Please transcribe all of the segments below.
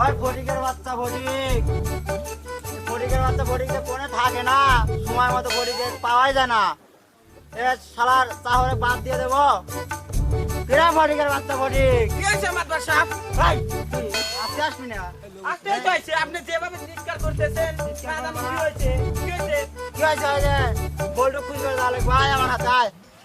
ওই ফটিকের বাচ্চা ফটিক ফটিকের বাচ্চা ফটিকে কোনে থাকে না। সময় মতো ফটিকে পাওয়াই যায় না। এ শালার তাহলে বাদ দিয়ে দেবো। কিরা ফটিকের বাচ্চা ফটিক কি হয়েছে ভাই আস্তে আসবি না। আসতেই হয়েছে আপনি যেভাবে চিৎকার করতেছেন কি হয়েছে। কি হয়েছে? কি হয়েছে? ওই যে বল্টু ভাই আমার হাতে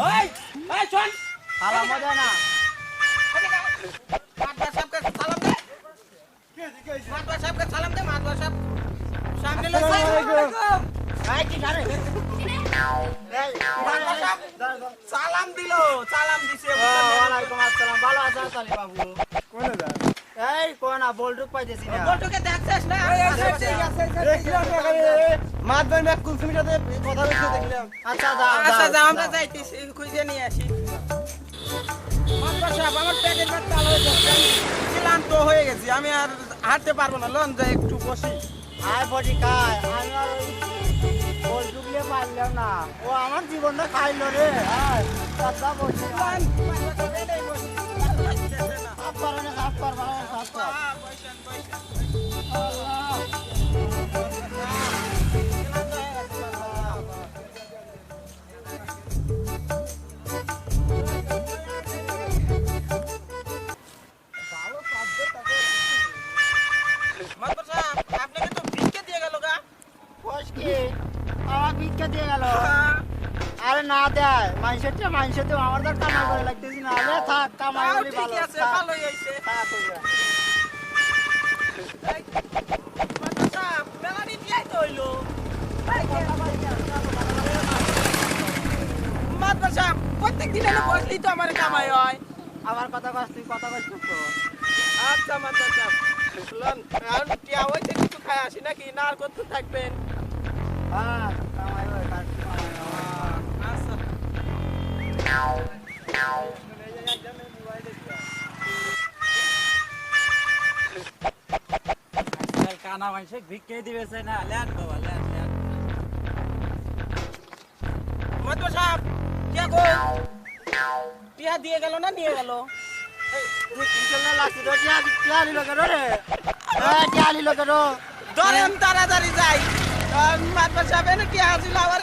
ওই ওই শোন হালা মজা না মাতবার সাহেবকে সালাম দে মাতবার সাহেবকে সালাম দে মাতবার সাহেব সামনে লোক ভাই কি জানে এই, মাতবার সাহেব সালাম দিল সালাম দিছে ওয়ালাইকুম আসসালাম ভালো আছেন তালি বাবু এই কোন না বল্টু পাইতেছি না বলটুকে দেখছিস না মাতবেন ব্যাগ কুলসুমির সাথে কথা বলতে দেখলাম। আচ্ছা যাও আচ্ছা যাও, আমরা। যাইতেছি খুঁজে নিয়ে আসি। মাতবার সাহেব আমার ভালো হয়ে যাচ্ছে ক্লান্ত হয়ে গেছি আমি আর হাঁটতে পারব না। লন যাই একটু বসি। আয় ফটি খায়। আমি আর বল্টু গুলো পারলাম না। ও আমার জীবনটা খাইলো রে। কথা মাতবার বসি। লাগতেছে না। আল্লাহ। দিয়ে গেল। আরে না দেয় মানুষের চেয়ে মানুষের তো আমার তো কামাই করে লাগতেছি না। আরে থাক কামাই করি ভালো আছে থাক, ভালোই হয়েছে। থাক তোরা। মেলানি দিয়াই তো হইল। মাতবার প্রত্যেক দিন বসলেই তো আমার কামাই হয়। আমার কথা কস তুই কথা কস তো আচ্ছা এখন টিয়া হইতে কিছু খাই আসি নাকি? না আর করতে থাকবেন? হ্যাঁ হয়। কানা মানুষ ভিক্ষে দিবেছে না লেন বাবা লেন লেন মাতবার সাহেব টিয়া কই টিয়া দিয়ে গেল না নিয়ে গেল তুই কিসের লাগছি রে টিয়া টিয়া লিলো কেন রে এ টিয়া লিলো কেন ধরেন তাড়াতাড়ি যাই মাতবার সাহেব এনে আসিল আবার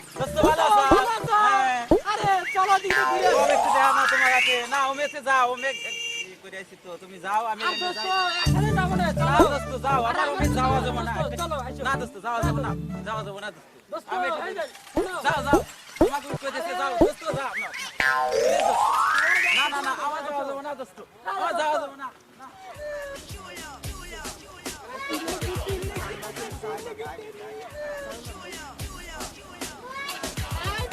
মেসে যাও ই করে আছি তো তুমি যাও আমি। এখানে যাব না চলো। দোস্ত যাও আমার ওমে যাওয়া যাবে না। না দোস্ত যাওয়া যাবে না যাওয়া যাবে না দোস্ত। আমি। যাও যাও। তোমাকে উঠতে দিতে যাও দোস্ত যাও। না না না না আমার যাওয়া যাবে না দোস্ত। আমার যাওয়া যাবে না।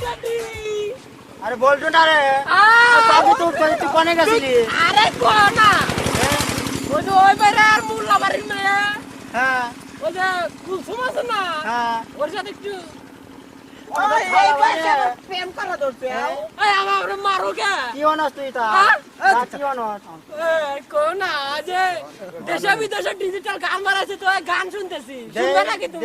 daddy! আরে বল্টু না রে! বাবু কই- তুই কোনে গেছিলি? আরে কোনা। ওই যে ওই বাইরে আর মুল্লা বাড়ির মেয়ে। হ্যাঁ। ওই যে কুলসুম আছে না হ্যাঁ। ওর সাথে একটু ধরছে। হ্যাঁ? তা? হ্যাঁ? তা কি অনস এই কোনা যে দেশে ডিজিটাল গান বাড়াইছে তো গান শুনতেছি শুনবে নাকি তুমি?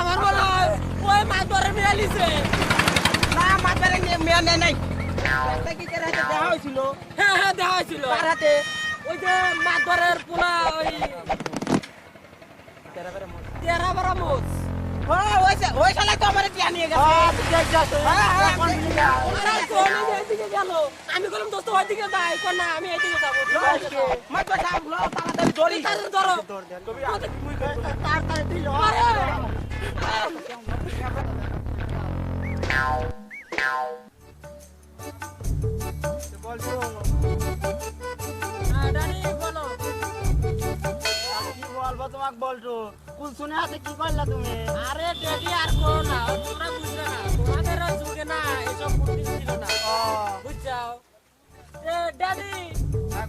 আমার বড় ওই মাছ ধরে নিয়ে লিছে না মাথারে মেয়ে নেই নাই দেওয়া হয়েছিল? হ্যাঁ হ্যাঁ দেখা হয়েছিল। তার হাতে? ওই যে মাছ ধরের পোলা ওই তেরা বারা মোচ হ্যাঁ ওই ওই শালা তো আমার টিয়া নিয়ে গেছে। আ দেখ যাস হ্যাঁ, কোন দিকে যা আরে কোন এদিকে গেল? আমি বললাম দোস্ত ওইদিকে যাই কোন না আমি এদিকে যাব। তাড়াতাড়ি দড়ি। ধরো। তাড়াতাড়ি তোমাকে বলছো কুলসুনে হাতে কি করলা তুমি আরে ড্যাডি আর করো না তোমরা বুঝবে না তোমাদের যুগে না এসব বুদ্ধি ছিল না বুঝছাও এ ড্যাডি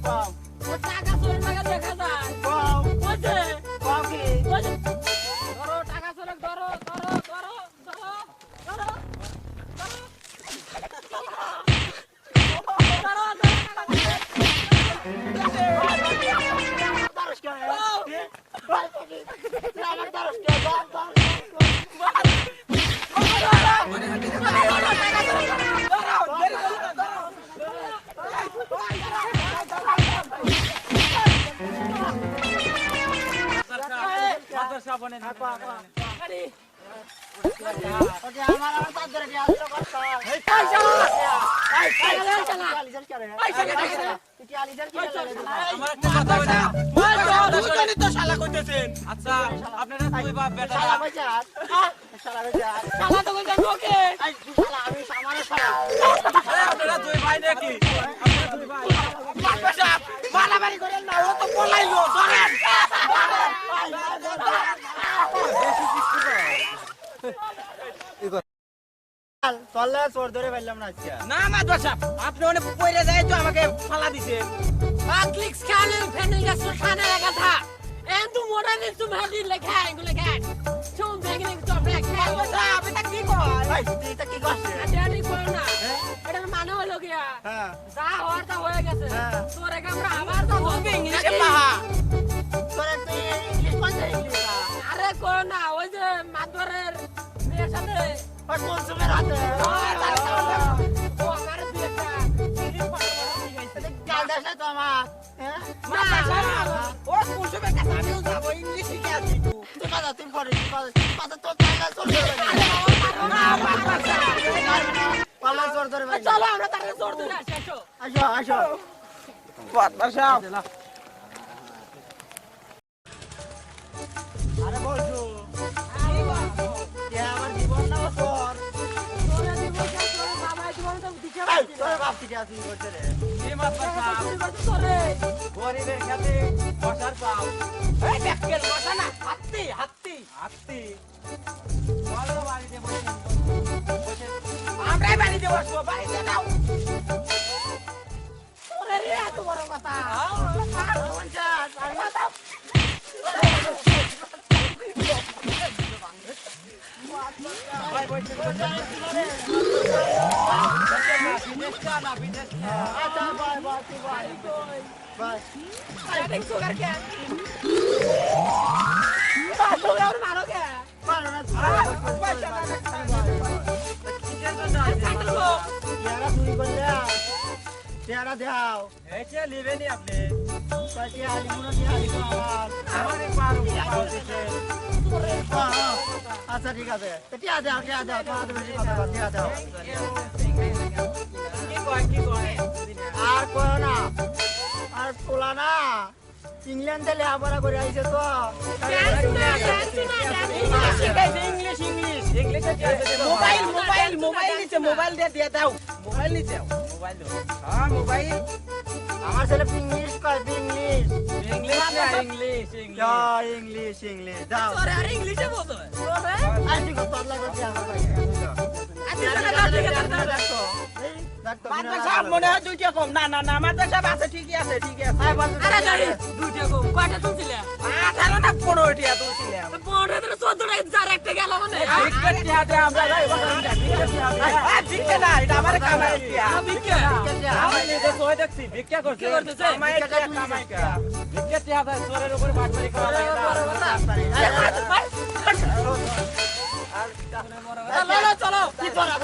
কম ও টাকা চলে টাকা দেখা যায়। কম ওই কম কি? মাদ্রাসা আরে আমার আমার তার ধরে গিয়ে আসলো কষ্ট এই পয়সা এই চালা, চালা। আলিজার কে রে? পয়সা কে টাকা? তুই আলিজার কি রে? আমার একটা কথা বলে দুজনই তো শালা কইতেছেন। আচ্ছা আপনারা দুই বাপ বেটা শালা কইছে শালা কইছে শালা তো কইছে ওকে চললে চোর ধরে পাইলাম না আজকে না মাত্র সাহেব আপনি অনেক পয়রে যায় তো আমাকে ফালা দিছে। kan jag lägga ta. En du månader ni som hade lägga här, gå lägga här. Som vägen inte tar bläck. মাত্র সাহেব এটা কি কয় এই তুই এটা কি করছিস Det är না। এটা মানে হলো গিয়া। হ্যাঁ। যা হওয়ার তা হয়ে গেছে। হ্যাঁ। তোর এক আমরা তো তুমি ইংলিশে পাহা তোরে তুই ইংলিশ কোনটা ইংলিশ। আরে কো না ওই যে মাদরের মেয়ের সাথে। আর কোন হাতে। ও আমার দুই একটা ইংলিশ পাড়া পাড়া শিখাইছে। গাল দেশ তো আমার। হ্যাঁ? ও কাছে আমিও যাব ইংলিশ শিখে তুই তুই তোর ধরে চলো আমরা তাকে জোর দিলে আসি আসো। আসো আসো। মাত্র তোর বাপ কি আছে করতে রে চুরি করতে তোরে গরিবের বাড়িতে বসবো বাড়িতে তোরে এত বড় কথা মাথা চেহারা চুরি করলে চেহারা দেখাও আপনি আমার আমারে আচ্ছা ঠিক আছে। টিয়া দাও টিয়া দাও তোমার বেশি কথা বল টিয়া দাও কি কয় কি কয়? আর করো না আর তোলা না ইংল্যান্ডে লেখাপড়া করে আইছে তো। English English mobile mobile mobile নিচে মোবাইল দিয়ে দিয়ে দাও। মোবাইল নিচে মোবাইল হ্যাঁ মোবাইল। আমার ছেলে ইংলিশ কয় ইংলিশ ইংলিশ ইংলিশ ইংলিশ যাও। তোরে আর ইংলিশে বলতো আজকে আর ঠিক আছে পাতলা করে টিয়া দাও আচ্ছা দাদা ঠিক আছে দাদা দেখো এই দেখো মাদ্রাসা সাহেব মনে হয় দুইটা কম না না না মাদ্রাসা আছে ঠিকই আছে ঠিকই আছে আরে দাঁড়ি দুইটা গো কয়টা তুলছিলে আঠারো না পনেরোটি এত ছিলাম পনেরো থেকে চোদ্দটা যার একটা গেল মানে ভিক্ষা টিয়া আমরা যাই বাজারে যাই ভিক্ষা টিয়া দে আ, ভিক্ষে না এটা আমার কামাই দিয়া ভিক্ষা আমি নিজে সই দেখছি ভিক্ষা করছে কামাই টিয়া কামাই টিয়া ভিক্ষা টিয়া দেয় চোরের উপরে বাটপারি করা লাগে না চলো চলো কি করা